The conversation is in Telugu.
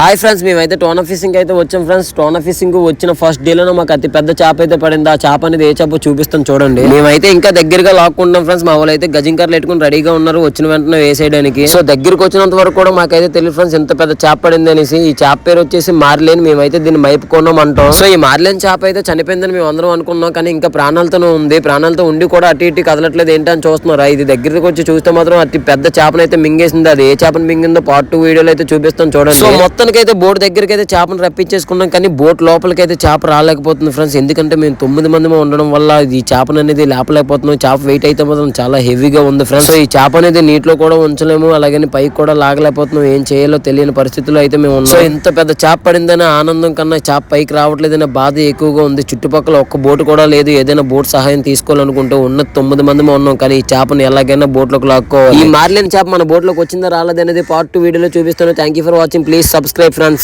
హాయ్ ఫ్రెండ్స్ మేమైతే టోనా ఫిషింగ్ అయితే వచ్చాం ఫ్రెండ్స్ టోనా ఫిషింగ్ వచ్చిన ఫస్ట్ డేలోనే మాకు అతి పెద్ద చేప అయితే పడింది. ఆ చేప అనేది ఏ చేప చూపిస్తాం చూడండి. మేమైతే ఇంకా దగ్గరగా లాక్కుంటాం ఫ్రెండ్స్ మా వాళ్ళు అయితే గజింకర్లు పెట్టుకుని రెడీగా ఉన్నారు. వచ్చిన వెంటనే వేసేయడానికి. సో దగ్గరకు వచ్చినంత వరకు కూడా మాకైతే తెలియదు ఫ్రెండ్స్ ఎంత పెద్ద చేప పడింది అనేసి. ఈ చేప పేరు వచ్చేసి మార్లేని. మేమైతే దీన్ని మైపుకున్నాం అంటాం సో ఈ మార్లేని చేప అయితే చనిపోయిందని మేము అందరం అనుకున్నాం. కానీ ఇంకా ప్రాణాలతోనే ఉంది. ప్రాణాలతో ఉండి కూడా అటు ఇటు కదలట్లేదు. ఏంటని చూస్తున్నారా. ఇది దగ్గరకు వచ్చి చూస్తే మాత్రం అతి పెద్ద చేపను అయితే మింగేసింది. అది ఏ చేపను మింగిందో పార్ట్ టూ వీడియోలో అయితే చూపిస్తాం చూడండి. సో మొత్తం అయితే బోట్ దగ్గరికి అయితే చేపను రప్పించేసుకున్నాం కానీ బోట్ లోపలికి అయితే చేప రాలేకపోతుంది ఫ్రెండ్స్. ఎందుకంటే మేము తొమ్మిది మంది ఉండడం వల్ల ఈ చేపను అనేది లేపలేకపోతున్నాం. చేప వెయిట్ అయితే మాత్రం చాలా హెవీగా ఉంది ఫ్రెండ్స్. ఈ చేప అనేది నీటిలో కూడా ఉంచలేము అలాగని పైకి కూడా లాగలేకపోతున్నాం. ఏం చేయాలో తెలియని పరిస్థితుల్లో అయితే మేము ఉన్నాం. ఇంత పెద్ద చేప పడిందనే ఆనందం కన్నా చేప పైకి రావట్లేదనే బాధ ఎక్కువగా ఉంది. చుట్టుపక్కల ఒక్క బోటు కూడా లేదు. ఏదైనా బోట్ సహాయం తీసుకోవాలనుకుంటే ఉన్న తొమ్మిది మంది ఉన్నాం. కానీ ఈ చేపను ఎలాగైనా బోట్లోకి లాక్కోవాలి. ఈ మార్లేని చేప మన బోట్లోకి వచ్చిందా రాలేదనేది పార్ట్ టూ వీడియోలో చూపిస్తాను. Thank you for watching please subscribe friends